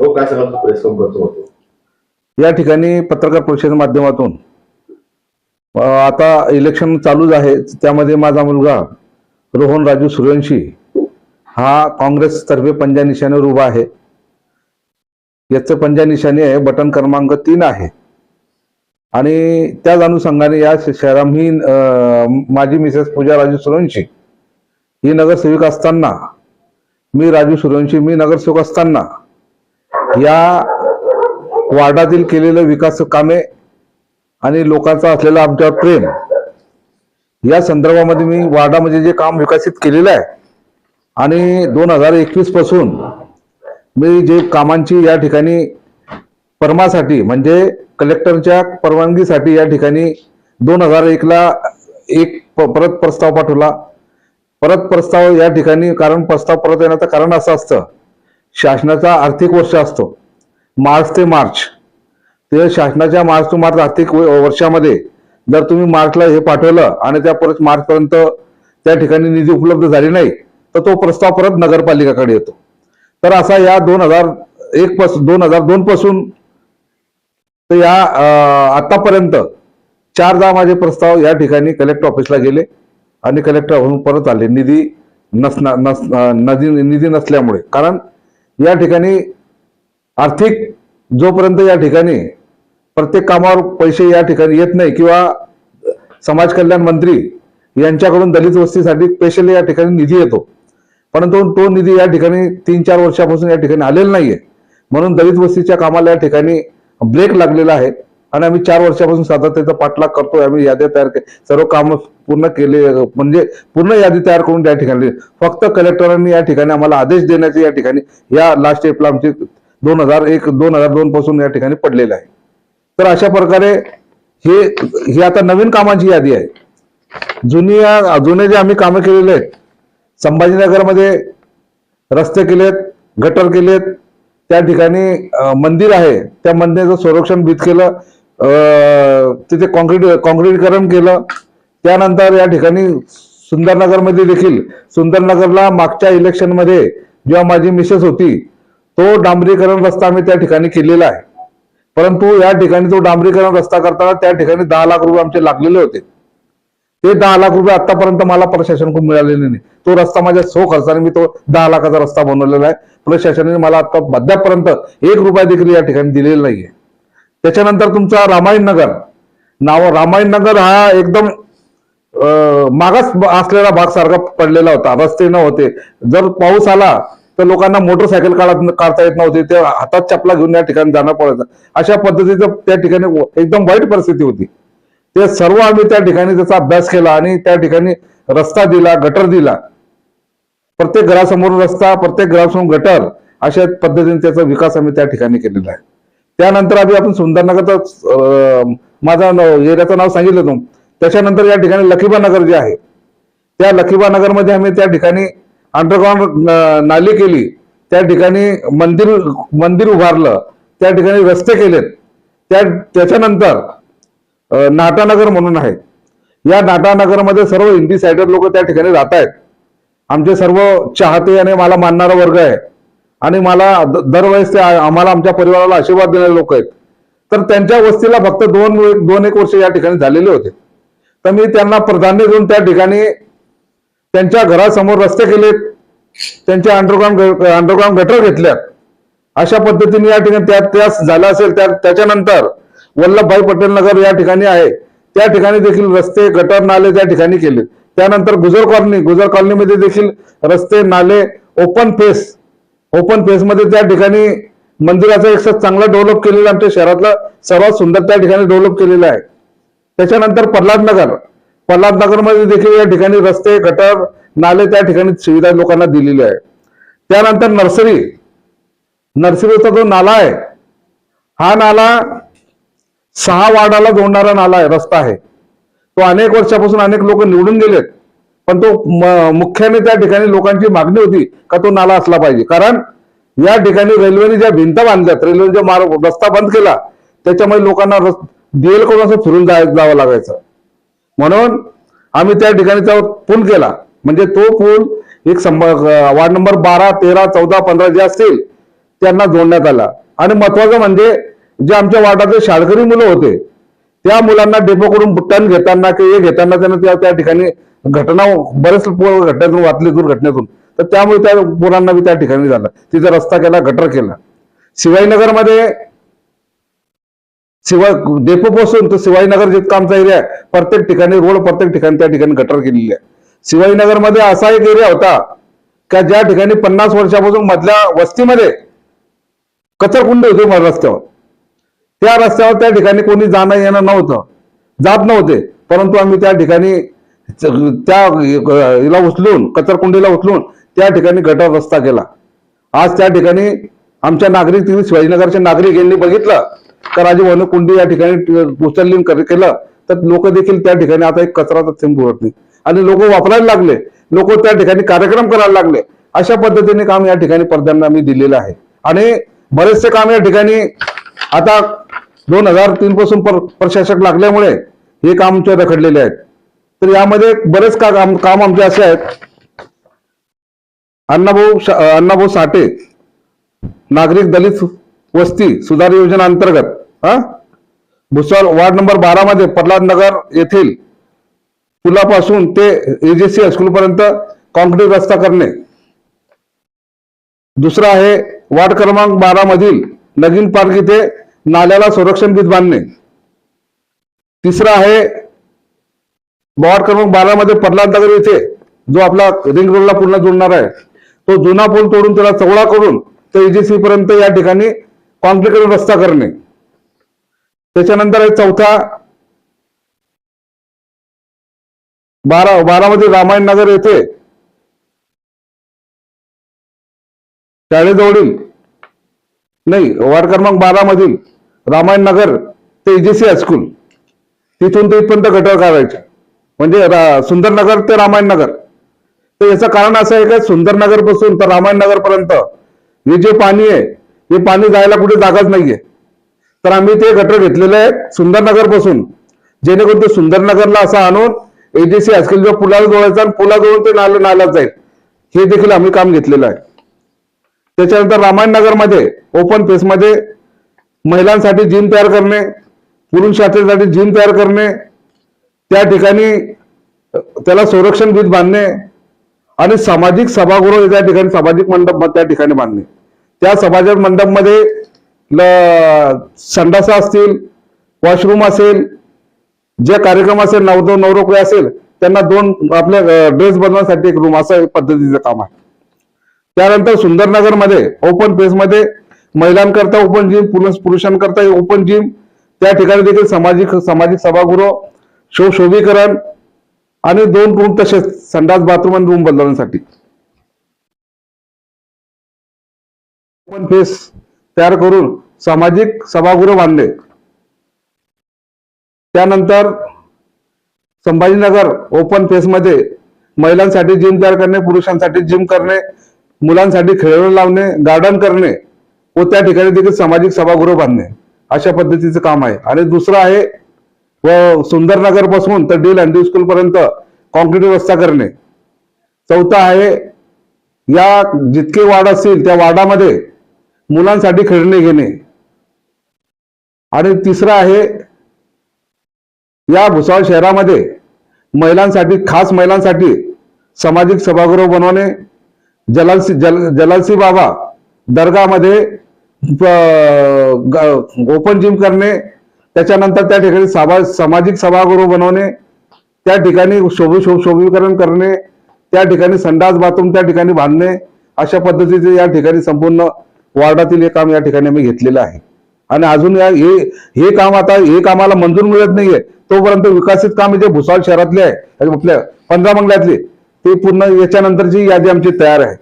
तो काय सगळं प्रेस कॉन्फरन्स होतो या ठिकाणी पत्रकार परिषद माध्यमातून आता इलेक्शन चालूच आहे त्यामध्ये माझा मुलगा रोहन राजू सूर्यवंशी हा काँग्रेसतर्फे पंजा निशाणीवर उभा आहे. याचं पंजा निशाणी आहे बटन क्रमांक तीन आहे. आणि त्याच अनुषंगाने या शहरा मी माझी मिसेस पूजा राजू सूर्यवंशी ही नगरसेविका असताना मी राजू सूर्यवंशी मी नगरसेवक असताना या वार्डातील केलेलं विकास कामे आणि लोकांचा असलेला आमच्यावर प्रेम या संदर्भामध्ये मी वार्डामध्ये जे काम विकसित केलेलं आहे आणि दोन हजार एकवीसपासून मी जे कामांची या ठिकाणी परमासाठी म्हणजे कलेक्टरच्या परवानगीसाठी या ठिकाणी दोन हजार एकला एक प- परत प्रस्ताव पाठवला. परत प्रस्ताव या ठिकाणी कारण प्रस्ताव परत येण्याचं कारण असं असतं शासनाचा आर्थिक वर्ष असतो. मार्च ते मार्च. ते शासनाच्या मार्च टू मार्च आर्थिक व- वर्षामध्ये जर तुम्ही मार्चला हे पाठवलं आणि त्या परत मार्चपर्यंत त्या ठिकाणी निधी उपलब्ध झाली नाही तर तो प्रस्ताव परत नगरपालिकाकडे येतो. तर असा या दोन हजार एक पासून दोन हजार दोन पासून तर या अं, आतापर्यंत चारदा माझे प्रस्ताव या ठिकाणी कलेक्टर ऑफिसला गेले आणि कलेक्टर होऊन परत आले. निधी नसना नस नदी निधी नसल्यामुळे. कारण या ठिकाणी आर्थिक जोपर्यंत या ठिकाणी प्रत्येक कामावर पैसे या ठिकाणी येत नाही किंवा समाज कल्याण मंत्री यांच्याकडून दलित वस्तीसाठी स्पेशली या ठिकाणी निधी येतो. परंतु तो निधी या ठिकाणी तीन चार वर्षापासून या ठिकाणी आलेला नाहीये. म्हणून दलित वस्तीच्या कामाला या ठिकाणी ब्रेक लागलेला आहे. आणि आम्ही चार वर्षापासून सातत्याचा पाठलाग करतोय. आम्ही याद्या तयार के सर्व कामं पूर्ण केले म्हणजे पूर्ण यादी तयार करून त्या ठिकाणी फक्त कलेक्टरांनी या ठिकाणी आम्हाला आदेश देण्याचे या ठिकाणी या लास्ट एपला आमची दोन हजार एक दोन हजार दोन पासून या ठिकाणी पडलेलं आहे. तर अशा प्रकारे हे ही आता नवीन कामांची यादी आहे. जुनी जुने जे आम्ही कामं केलेले आहेत संभाजीनगरमध्ये रस्ते केलेत गटर केलेत त्या ठिकाणी मंदिर आहे. त्या मंदिराचं संरक्षण बीत केलं. तिथे कॉन्क्रीट कॉन्क्रीटीकरण केलं. त्यानंतर या ठिकाणी सुंदरनगरमध्ये देखील सुंदरनगरला मागच्या इलेक्शनमध्ये जेव्हा माझी मिसेस होती तो डांबरीकरण रस्ता आम्ही त्या ठिकाणी केलेला आहे. परंतु या ठिकाणी तो डांबरीकरण रस्ता करताना त्या ठिकाणी दहा लाख रुपये आमचे लागलेले होते. ते दहा लाख रुपये आतापर्यंत मला प्रशासनकडून मिळालेले नाही. तो रस्ता माझ्या सो खर्चाने मी तो दहा लाखाचा रस्ता बनवलेला आहे. प्रशासनाने मला आता अद्यापर्यंत एक रुपया देखील या ठिकाणी दिलेला नाहीये. त्याच्यानंतर तुमचा रामायण नगर. नाव रामायण नगर हा एकदम मागास असलेला भाग सारखा पडलेला होता. रस्ते नव्हते जर पाऊस आला तर लोकांना मोटरसायकल काढत काढता येत नव्हते. ते हातात चपला घेऊन या ठिकाणी जाणं पडायचं. अशा पद्धतीचं त्या ठिकाणी एकदम वाईट परिस्थिती होती. ते सर्व आम्ही त्या ठिकाणी त्याचा अभ्यास केला आणि त्या ठिकाणी रस्ता दिला गटर दिला. प्रत्येक घरासमोर रस्ता प्रत्येक घरासमोर गटर अशा पद्धतीने त्याचा विकास आम्ही त्या ठिकाणी केलेला आहे. त्यानंतर आधी आपण सुंदरनगरचा माझा एरियाचं नाव सांगितलं तुम्ही त्याच्यानंतर या ठिकाणी लखीबानगर जे आहे त्या लखीबानगरमध्ये आम्ही त्या ठिकाणी अंडरग्राऊंड नाली केली. त्या ठिकाणी मंदिर मंदिर उभारलं. त्या ठिकाणी रस्ते केलेत. त्या त्याच्यानंतर नाटानगर म्हणून आहे. या नाटानगरमध्ये सर्व हिंदी सायडर लोक त्या ठिकाणी राहत आहेत आमचे सर्व चाहते आणि मला मानणारा वर्ग आहे. आणि मला दरवेळेस ते आम्हाला आमच्या परिवाराला आशीर्वाद देणारे लोक आहेत. तर त्यांच्या वस्तीला फक्त दोन दोन एक वर्ष या ठिकाणी झालेले होते. तर मी त्यांना प्राधान्य देऊन त्या ठिकाणी त्यांच्या घरासमोर रस्ते केलेत. त्यांच्या अंडरग्राऊंड अंडरग्राऊंड गटर घेतल्यात. अशा पद्धतीने या ठिकाणी त्या त्यास झालं असेल त्या त्याच्यानंतर वल्लभभाई पटेल नगर या ठिकाणी आहे. त्या ठिकाणी देखील रस्ते गटर नाले त्या ठिकाणी केले त्यानंतर गुजर कॉलनी गुजर कॉलनीमध्ये देखील रस्ते नाले ओपन फेस ओपन फेसमध्ये त्या ठिकाणी मंदिराचं एक चांगलं डेव्हलप केलेला आमच्या शहरातलं सर्वात सुंदर त्या ठिकाणी डेव्हलप केलेलं आहे. त्याच्यानंतर प्रल्हाद नगर. प्रल्हाद नगरमध्ये देखील या ठिकाणी रस्ते गटर नाले त्या ठिकाणी सुविधा लोकांना दिलेली आहे. त्यानंतर नर्सरी. नर्सरीचा जो नाला आहे हा नाला सहा वार्डाला जोडणारा नाला आहे रस्ता आहे. तो अनेक वर्षापासून अनेक लोक निवडून गेलेत. पण तो म- मुख्याने त्या ठिकाणी लोकांची मागणी होती का तो नाला असला पाहिजे. कारण या ठिकाणी रेल्वेने ज्या भिंत बांधल्यात रेल्वेने मार्ग रस्ता बंद केला त्याच्यामुळे लोकांना डीएल करून असं फिरून जाय जावं लागायचं. म्हणून आम्ही त्या ठिकाणी त्यावर पूल केला. म्हणजे तो पूल एक वार्ड नंबर बारा तेरा चौदा पंधरा जे असतील त्यांना जोडण्यात आला. आणि महत्वाचं म्हणजे जे आमच्या वार्डातले शाळकरी मुलं होते त्या मुलांना डेपोकडून टन घेताना की हे घेताना त्यांना त्या त्या ठिकाणी घटना बरेच पो- घटनेतून वाचले दुर्घटनेतून. तर त्यामुळे त्या मुलांना बी त्या ठिकाणी झालं. तिथे रस्ता केला गटर केला. शिवाजीनगरमध्ये शिवाय डेपो पासून तर शिवाजीनगर जितका आमचा एरिया आहे प्रत्येक ठिकाणी रोड प्रत्येक ठिकाणी त्या ठिकाणी गटर केलेली आहे शिवाजीनगरमध्ये असा एक एरिया होता का ज्या ठिकाणी पन्नास वर्षापासून मधल्या वस्तीमध्ये कचरकुंड होते रस्त्यावर. त्या रस्त्यावर त्या ठिकाणी कोणी जाणं येणं नव्हतं. जात नव्हते. परंतु आम्ही त्या ठिकाणी त्या हिला उचलून कचरकुंडीला उचलून त्या ठिकाणी गटर रस्ता केला. आज त्या ठिकाणी आमच्या नागरिक तिथे शिवाजीनगरचे नागरिक यांनी बघितलं तर राजीव वनकुंडी या ठिकाणी उचलली केलं तर लोक देखील त्या ठिकाणी आता एक कचराचा थेंब उरत नाही आणि लोक वापरायला लागले लोक त्या ठिकाणी कार्यक्रम करायला लागले. अशा पद्धतीने काम या ठिकाणी पडद्यांना आम्ही दिलेलं आहे. आणि बरेचसे काम या ठिकाणी आता दोन हजार तीन पासून पर- प्रशासक लागल्यामुळे हे काम रखडलेले आहेत. तर यामध्ये बरेच का काम काम आमचे असे आहेत. अण्णाभाऊ अण्णाभाऊ साठे नागरिक दलित वस्ती सुधार योजना अंतर्गत हा? भुसावळ वार्ड नंबर बारा मध्ये प्रल्हाद नगर येथील पुलापासून ते एजेसी हायस्कूल पर्यंत कॉन्क्रीट रस्ता करणे. दुसरा आहे वार्ड क्रमांक बारा मधील नगीन पार्क इथे नाल्याला संरक्षण भित बांधणे. तिसरा आहे वार्ड क्रमांक बारा मध्ये प्रल्हाद नगर येथे जो आपला रिंग रोडला पूर्ण जोडणार आहे तो जुना पूल तोडून त्याला चवळा करून ते एजीसी पर्यंत या ठिकाणी कॉन्क्रीट रस्ता करणे. त्याच्यानंतर आहे चौथा. बारा बारामध्ये रामायण नगर येथे शाळेजवळील नाही वार्ड क्रमांक बारा मधील रामायण नगर ते एजीसी हायस्कूल तिथून ते इथपर्यंत गटर काढायचे. म्हणजे रा- सुंदरनगर ते रामायण नगर तर याचं कारण असं आहे का सुंदरनगरपासून तर रामायण नगर पर्यंत हे जे पाणी आहे हे पाणी जायला कुठे जागाच नाहीये. तर आम्ही ते गटर घेतलेले आहे सुंदरनगरपासून. जेणेकरून ते सुंदरनगरला असं आणून एजीसी जेव्हा पुलाला जोडायचा आणि पुलाजवळून ते नालं नाल्यात जाईल. हे देखील आम्ही काम घेतलेलं आहे. त्याच्यानंतर रामायण नगरमध्ये ओपन फेसमध्ये महिलांसाठी जिम तयार करणे पुरुषांसाठी जिम तयार करणे त्या ठिकाणी त्याला संरक्षण भीत बांधणे आणि सामाजिक सभागृह त्या ठिकाणी सामाजिक मंडप त्या ठिकाणी बांधणे. त्या सामाजिक मंडपमध्ये ल- संडासा असतील वॉशरूम असेल जे कार्यक्रम असेल नवदो नवरोकडे असेल त्यांना दोन आपल्या ड्रेस बनवण्यासाठी एक रूम असं पद्धतीचं काम आहे. त्यानंतर सुंदरनगरमध्ये ओपन पेसमध्ये महिलांकरता ओपन जिम पुरुषांकरता ओपन जिम त्या ठिकाणी देखील सामाजिक सामाजिक सभागृह शो शोभीकरण आणि दोन रूम तसेच संडास बाथरूम आणि रूम बदलण्यासाठी ओपन फेस तयार करून सामाजिक सभागृह बांधले. त्यानंतर संभाजीनगर ओपन फेस मध्ये महिलांसाठी जिम तयार करणे पुरुषांसाठी जिम करणे मुलांसाठी खेळणं लावणे गार्डन करणे व त्या ठिकाणी देखील सामाजिक सभागृह बांधणे. अशा पद्धतीचं काम आहे. आणि दुसरं आहे व सुंदरनगरपासून तर डील अँडी स्कूल पर्यंत कॉन्क्रीट रस्ता करणे. चौथा आहे या जितके वार्ड असतील त्या वार्डामध्ये मुलांसाठी खेळणे घेणे. आणि तिसरं आहे या भुसावळ शहरामध्ये महिलांसाठी खास महिलांसाठी सामाजिक सभागृह बनवणे. जलालसी जल जलालसी बाबा दर्गामध्ये ओपन जिम करणे. त्याच्यानंतर त्या ठिकाणी सभा सामाजिक सभागृह बनवणे त्या ठिकाणी शोभ शो शोभीकरण करणे त्या ठिकाणी संडास बाथरूम त्या ठिकाणी बांधणे अशा पद्धतीचे या ठिकाणी संपूर्ण वार्डातील हे काम या ठिकाणी आम्ही घेतलेलं आहे. आणि अजून या हे हे काम आता हे कामाला मंजूर मिळत नाहीये. तोपर्यंत विकसित काम जे भुसावळ शहरातले आहे आपल्या पंधरा मंगल्यातले ते पूर्ण याच्यानंतरची यादी आमची तयार आहे.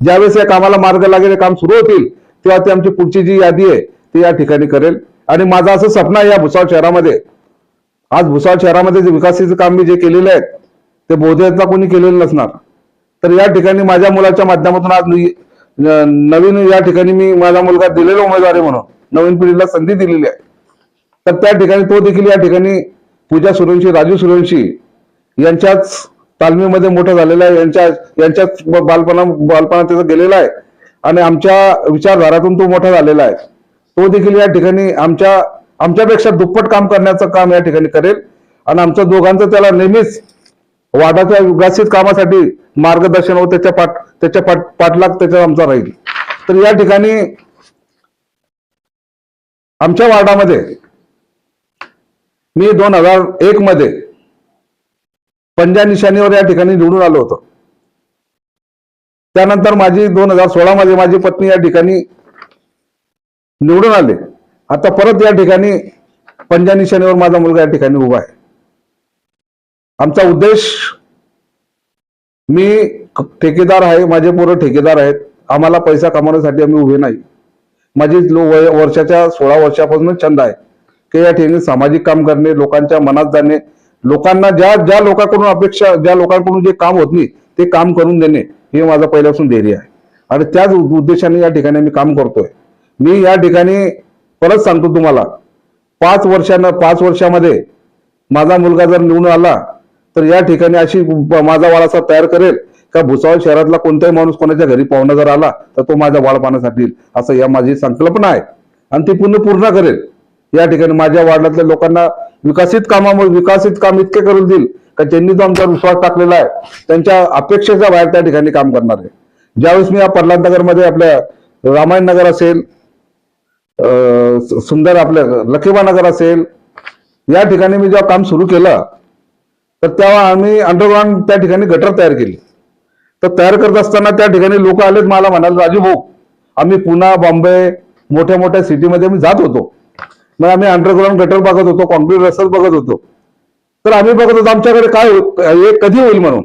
ज्यावेळेस या कामाला मार्ग लागेल हे काम सुरू होतील तेव्हा ती आमची पुढची जी यादी आहे ती या ठिकाणी करेल. आणि माझं असं स्वप्न आहे या भुसावळ शहरामध्ये. आज भुसावळ शहरामध्ये जे विकासाचे काम मी जे केलेले आहेत ते बहुतेकदा कोणी केलेलं नसणार. तर या ठिकाणी माझ्या मुलाच्या माध्यमातून आज नवीन या ठिकाणी मी माझा मुलगा दिलेला उमेदवारी म्हणून नवीन पिढीला संधी दिलेली आहे. तर त्या ठिकाणी तो देखील या ठिकाणी पूजा सुरवंशी राजू सुरवंशी यांच्याच तालमीमध्ये मोठा झालेला आहे. यांच्या यांच्याच बालपणा बालपणा त्याचा गेलेला आहे. आणि आमच्या विचारधारातून तो मोठा झालेला आहे. तो देखील या ठिकाणी आमच्या आमच्यापेक्षा दुप्पट काम करण्याचं काम या ठिकाणी करेल. आणि आमच्या दोघांचं त्याला नेहमीच वादाच्या विकसित कामासाठी मार्गदर्शन व त्याच्या पाठ त्याच्या पाठ पाठलाग त्याचा आमचा राहील. तर या ठिकाणी आमच्या वार्डामध्ये मी दोन हजार एक मध्ये पंजा निशाणीवर या ठिकाणी निवडून आलो होतो. त्यानंतर माझी दोन हजार सोळा मध्ये माझी पत्नी या ठिकाणी निवडून आले. आता परत या ठिकाणी पंजा शनिवार माझा मुलगा या ठिकाणी उभा आहे. आमचा उद्देश मी ठेकेदार आहे माझे पोरं ठेकेदार आहेत. आम्हाला पैसा कमावण्यासाठी आम्ही उभे नाही. माझी लो- वय- वर्षाच्या सोळा वर्षापासून छंद आहे की या ठिकाणी सामाजिक काम करणे लोकांच्या मनात जाणे लोकांना ज्या ज्या लोकांकडून अपेक्षा ज्या लोकांकडून जे काम होत नाही ते काम करून देणे हे माझं पहिल्यापासून धैर्य आहे. आणि त्याच उद्देशाने या ठिकाणी मी काम करतोय. मी या ठिकाणी परत सांगतो तुम्हाला पाच वर्षानं पाच वर्षामध्ये माझा मुलगा जर निवडून आला तर या ठिकाणी अशी माझा वाळासा तयार करेल का भुसावळ शहरातला कोणताही माणूस कोणाच्या घरी पाहुणा जर आला तर तो माझ्या वाळपाण्यासाठी येईल असं या माझी संकल्पना आहे. आणि ती पूर्ण पूर्ण करेल. या ठिकाणी माझ्या वार्डातल्या लोकांना विकसित कामामुळे विकसित काम इतके करून देईल का ज्यांनी जो आमच्यावर विश्वास टाकलेला आहे त्यांच्या अपेक्षेच्या बाहेर त्या ठिकाणी काम करणार आहे. ज्यावेळेस मी या मध्ये आपल्या रामायण नगर असेल सुंदर आपल्या लखीबा नगर असेल या ठिकाणी मी जेव्हा काम सुरू केलं तर तेव्हा आम्ही अंडरग्राऊंड त्या ठिकाणी गटर तयार केली. तर तयार करत असताना त्या ठिकाणी लोक आलेत मला म्हणाले राजू भाऊ आम्ही पुणा बॉम्बे मोठ्या मोठ्या सिटीमध्ये आम्ही जात होतो. मग आम्ही अंडरग्राऊंड गटर बघत होतो कॉन्क्रीट रस्ताच बघत होतो. तर आम्ही बघत होतो आमच्याकडे काय हो- हे कधी होईल म्हणून.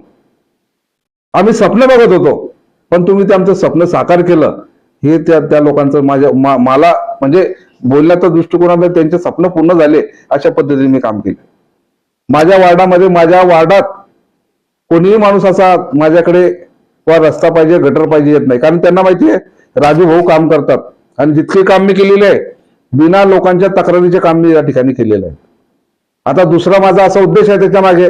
आम्ही स्वप्न बघत होतो पण तुम्ही ते आमचं स्वप्न साकार केलं. हे त्या त्या लोकांचं माझ्या मा- मला म्हणजे बोलण्याच्या दृष्टिकोनामध्ये त्यांचे स्वप्न पूर्ण झाले अशा पद्धतीने मी काम केलं. माझ्या वार्डामध्ये माझ्या वार्डात कोणीही माणूस असा माझ्याकडे वा रस्ता पाहिजे गटर पाहिजे येत नाही. कारण त्यांना माहिती आहे राजू भाऊ काम करतात. आणि जितके काम मी केलेले आहे बिना लोकांच्या तक्रारीचे काम मी या ठिकाणी केलेलं आहे. आता दुसरा माझा असा उद्देश आहे त्याच्यामागे.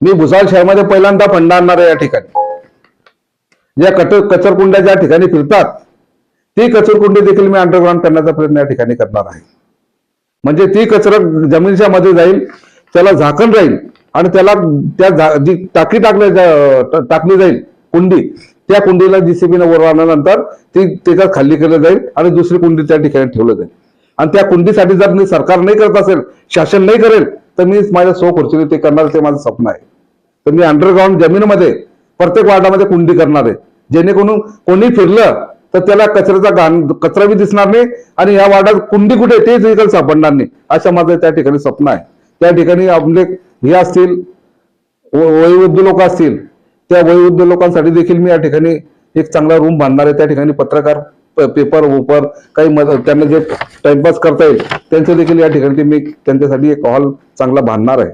मी भुसावळ शहरामध्ये पहिल्यांदा फंड आणणार आहे या ठिकाणी. ज्या कट कचरकुंड्या ज्या ठिकाणी फिरतात ती कचरकुंडी देखील मी अंडरग्राऊंड करण्याचा प्रयत्न या ठिकाणी करणार आहे. म्हणजे ती कचरा जमिनीच्या मध्ये जाईल त्याला झाकण राहील आणि त्याला त्या जी टाकी टाकल्या जा- टाकली जाईल कुंडी त्या कुंडीला जीसीबीने वर आणल्यानंतर ती त्याच्यात खाली केलं जाईल आणि दुसरी कुंडी त्या ठिकाणी ठेवलं जाईल. आणि त्या कुंडीसाठी जर मी सरकार नाही करत असेल शासन नाही करेल तर मी माझ्या सो खुर्चीने ते करणार ते माझं स्वप्न आहे. तर मी अंडरग्राऊंड जमीनमध्ये प्रत्येक वार्डामध्ये कुंडी करणार आहे. जेणेकरून कोणी फिरलं तर त्याला कचऱ्याचा घाण कचरा बी दिसणार नाही आणि या वार्डात कुंडी कुठे आहे तेच देखील सापडणार नाही. अशा माझं त्या ठिकाणी स्वप्न आहे. त्या ठिकाणी आपले हे असतील व- वयोवृद्ध लोक असतील त्या वयोवृद्ध लोकांसाठी देखील मी या ठिकाणी एक चांगला रूम बांधणार आहे. त्या ठिकाणी पत्रकार पेपर वोपर काही त्यांना जे टाइमपास करता येईल त्यांचं देखील या ठिकाणी मी त्यांच्यासाठी एक हॉल चांगला बांधणार आहे.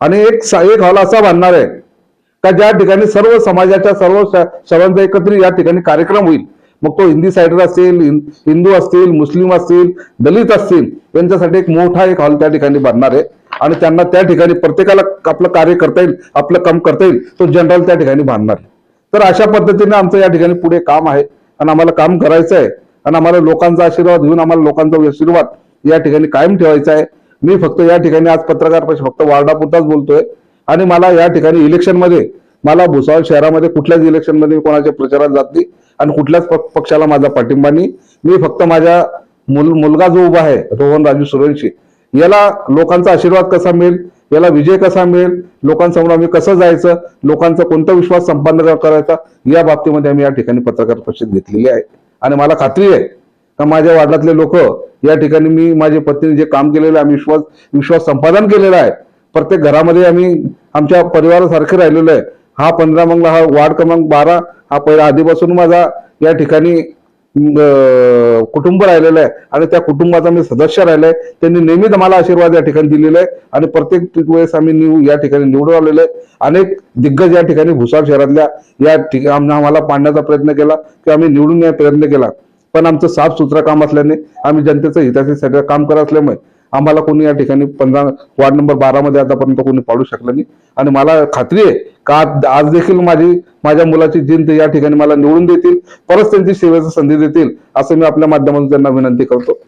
आणि एक सा- एक हॉल असा बांधणार आहे का ज्या ठिकाणी सर्व समाजाच्या सर्व शहरांचा एकत्रित या ठिकाणी कार्यक्रम होईल मग तो हिंदी सायडर असेल हिंदू असतील मुस्लिम असतील दलित असतील यांच्यासाठी एक मोठा एक हॉल त्या ठिकाणी बांधणार आहे. आणि त्यांना त्या ठिकाणी प्रत्येकाला आपलं कार्य करता येईल आपलं काम करता येईल तो जनरल त्या ठिकाणी बांधणार आहे. तर अशा पद्धतीने आमचं या ठिकाणी पुढे काम आहे. आणि आम्हाला काम करायचं आहे. आणि आम्हाला लोकांचा आशीर्वाद घेऊन आम्हाला लोकांचा आशीर्वाद या ठिकाणी कायम ठेवायचा आहे. मी फक्त या ठिकाणी आज पत्रकार परिषद फक्त वार्डापुरताच बोलतोय. आणि मला या ठिकाणी इलेक्शनमध्ये मला भुसावळ शहरामध्ये कुठल्याच इलेक्शनमध्ये कोणाच्या प्रचारात जात नाही. आणि कुठल्याच पक्षाला माझा पाठिंबा नाही. मी फक्त माझ्या मुल मुलगा जो उभा आहे रोहन राजू सुरवंशी याला लोकांचा आशीर्वाद कसा मिळेल? याला विजय कसा मिळेल? लोकांसमोर आम्ही कसं जायचं? लोकांचा कोणता विश्वास संपादन करायचा? या बाबतीमध्ये आम्ही या ठिकाणी पत्रकार परिषद घेतलेली आहे. आणि मला खात्री आहे का माझ्या वार्डातले लोक या ठिकाणी मी माझ्या पत्नीने जे काम केलेलं आहे आम्ही विश्वास विश्वास संपादन केलेला आहे. प्रत्येक घरामध्ये आम्ही आमच्या परिवारासारखे राहिलेलो आहे. हा पंधरा मंगला हा वार्ड क्रमांक बारा हा पहिला आधीपासून माझा या ठिकाणी कुटुंब राहिलेलं आहे. आणि त्या कुटुंबाचा मी सदस्य राहिलाय त्यांनी नेहमीच मला आशीर्वाद या ठिकाणी दिलेला आहे. आणि प्रत्येक वेळेस आम्ही निव या ठिकाणी निवडून आलेलो आहे. अनेक दिग्गज या ठिकाणी भुसार शहरातल्या या ठिकाणी आम्हाला पाडण्याचा प्रयत्न केला की आम्ही निवडून या प्रयत्न केला. पण आमचं साफसुथरं काम असल्याने आम्ही जनतेचं हितासाठी सगळं काम करत असल्यामुळे आम्हाला कोणी या ठिकाणी पंधरा वार्ड नंबर बारामध्ये आतापर्यंत कोणी पाडू शकलं नाही. आणि मला खात्री आहे का आज- आज देखील माझी माझ्या मुलाची जिंत या ठिकाणी मला निवडून देतील परत त्यांची सेवेची संधी देतील असं मी आपल्या माध्यमातून त्यांना विनंती करतो.